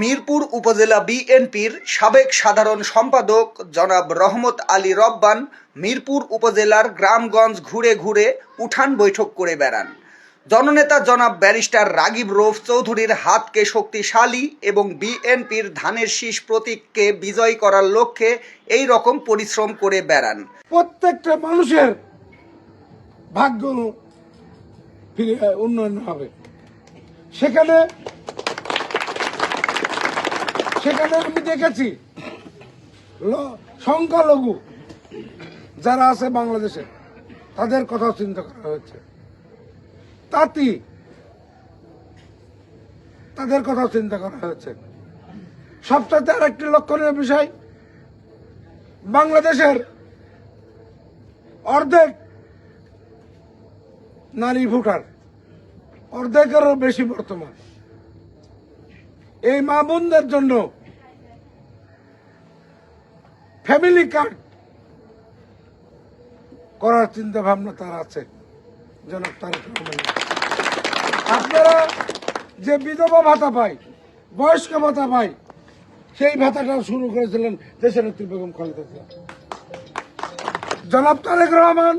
মিরপুর উপজেলা বিএনপির সাবেক সাধারণ সম্পাদক জনাব রহমত আলী রব্বান মিরপুর উপজেলার গ্রামগঞ্জ ঘুরে ঘুরে উঠান বৈঠক করে বেড়ান। জননেতা জনাব ব্যারিস্টার রাগিব রৌফ চৌধুরীর হাতকে শক্তিশালী এবং বিএনপির ধানের শীষ প্রতীককে বিজয় করার লক্ষ্যে এই রকম পরিশ্রম করে বেড়ান। প্রত্যেকটা মানুষের ভাগ্য উন্নয়ন হবে। সেখানে সেখানে আমি দেখেছি। সংখ্যালঘু যারা আছে বাংলাদেশে, তাদের কথা চিন্তা করা হয়েছে। তাঁতি তাদের কথা চিন্তা করা হয়েছে। সবচাইতে আরেকটি লক্ষণীয় বিষয়, বাংলাদেশের অর্ধেক নারী ভোটার, অর্ধেকেরও বেশি বর্তমান। এই মা বোনদের জন্য ফ্যামিলি কার্ড করার চিন্তা ভাবনা তার আছে, জনাব তারেক। আপনারা যে বিধবা ভাতা পায়, বয়স্ক ভাতা পায়, সেই ভাতাটা শুরু করেছিলেন দেশের নেত্রী বেগম খালেদা জিয়া জনাব তারেক রহমান,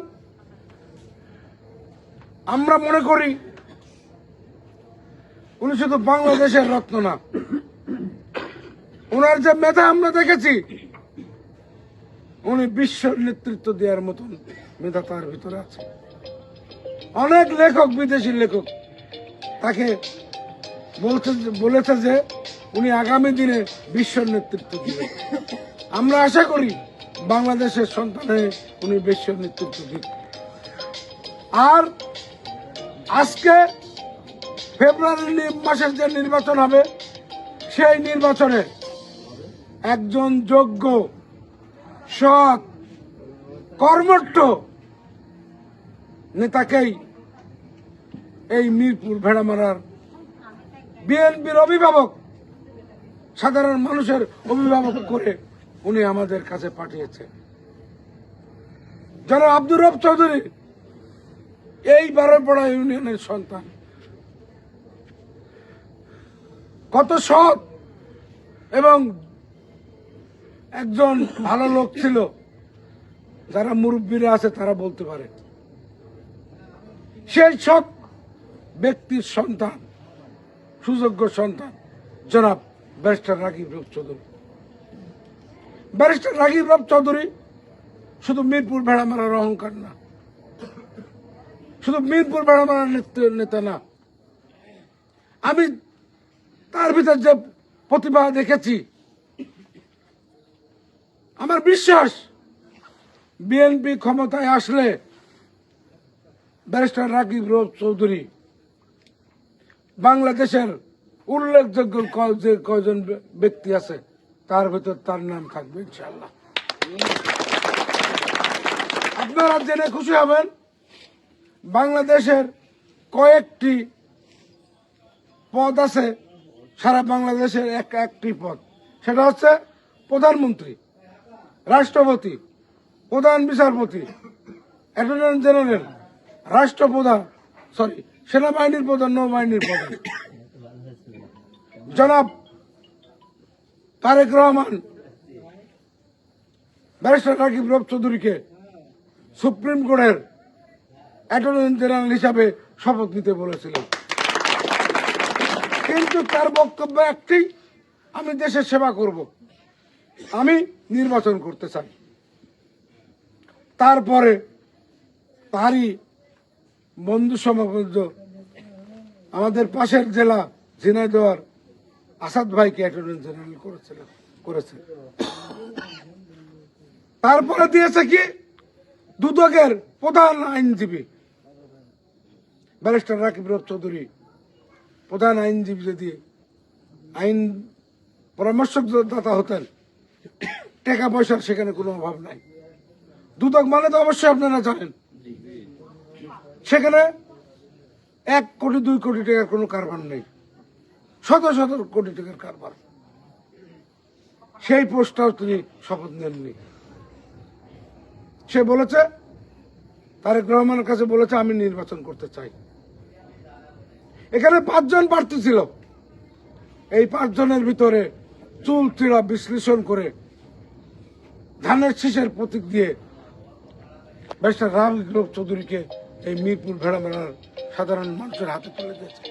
আমরা মনে করি উনি শুধু বাংলাদেশের রত্ন না। ওনার যে মেধা আমরা দেখেছি, উনি বিশ্ব নেতৃত্ব দেওয়ার মতন মেধা তার ভিতরে আছে। অনেক লেখক, বিদেশি লেখক তাকে বলছে বলেছে যে উনি আগামী দিনে বিশ্ব নেতৃত্ব দিবেন। আমরা আশা করি বাংলাদেশের সন্তানে উনি বিশ্ব নেতৃত্ব দিন আর আজকে ফেব্রুয়ারি মাসের যে নির্বাচন হবে, সেই নির্বাচনে একজন যোগ্য, সৎ, কর্মঠ নেতাকেই এই মিরপুর ভেড়ামারার বিএনপির অভিভাবক, সাধারণ মানুষের অভিভাবক করে উনি আমাদের কাছে পাঠিয়েছে যারা আব্দুর রব চৌধুরী, এই বারোপাড়া ইউনিয়নের সন্তান। কত সৎ। এবং একজন ভালো লোক ছিল, যারা মুরব্বীরা আছে তারা বলতে পারে। সেই সৎ ব্যক্তির সন্তান, সুযোগ্য সন্তান, জনাব ব্যারিস্টার রাগিব রব চৌধুরী। ব্যারিস্টার রাগিব রব চৌধুরী শুধু মিরপুর ভেড়া মারার অহংকার না, শুধু মিরপুর ভেড়া মারার নেত- নেতা না। আমি তার ভিতর যে প্রতিভা দেখেছি, আমার বিশ্বাস বিএনপি ক্ষমতায় আসলে ব্যারিস্টার রাকিব রোজ চৌধুরী বাংলাদেশের উল্লেখযোগ্য যে কয়জন ব্যক্তি আছে, তার ভিতর তার নাম থাকবে ইনশাল্লাহ আপনারা জেনে খুশি হবেন, বাংলাদেশের কয়েকটি পদ আছে সারা বাংলাদেশের এক একটি পদ। সেটা হচ্ছে প্রধানমন্ত্রী, রাষ্ট্রপতি, প্রধান বিচারপতি, অ্যাটর্নি জেনারেল, রাষ্ট্রপ্রধান, সরি, সেনাবাহিনীর প্রধান, নৌবাহিনীর প্রধান। জনাব তারেক রহমান, ব্যারিস্টার রাকিব রব চৌধুরীকে সুপ্রিম কোর্টের অ্যাটর্নি জেনারেল হিসাবে শপথ নিতে বলেছিলেন। কিন্তু তার বক্তব্য একটি, আমি দেশের সেবা করব। আমি নির্বাচন করতে চাই। তারপরে তারই বন্ধু সমাবদ্ধ আমাদের পাশের জেলা ঝিনাইদহ আসাদ ভাইকে অ্যাটর্নি জেনারেল করেছিল, করেছে। তারপরে দিয়েছে কি? দুদকের প্রধান আইনজীবী, ব্যারিস্টার রাকিব রব চৌধুরী। প্রধান আইনজীবী যদি আইন পরামর্শদাতা হতেন, টাকা পয়সার সেখানে কোনো অভাব নাই। দুদক মানে তো অবশ্যই আপনারা জানেন। সেখানে এক কোটি, দুই কোটি টাকার কোনো কারবার নেই। শত শত কোটি টাকার কারবার। সেই পোস্টটাও তিনি শপথ নেননি। সে বলেছে, তারেক রহমানের কাছে বলেছে, আমি নির্বাচন করতে চাই। এখানে পাঁচজন প্রার্থী ছিল। এই পাঁচজনের ভিতরে চুল চিরা বিশ্লেষণ করে ধানের শীষের প্রতীক দিয়ে ব্যারিস্টার রাম চৌধুরীকে এই মিরপুর ভেড়া মেলার সাধারণ মানুষের হাতে তুলে দিয়েছে।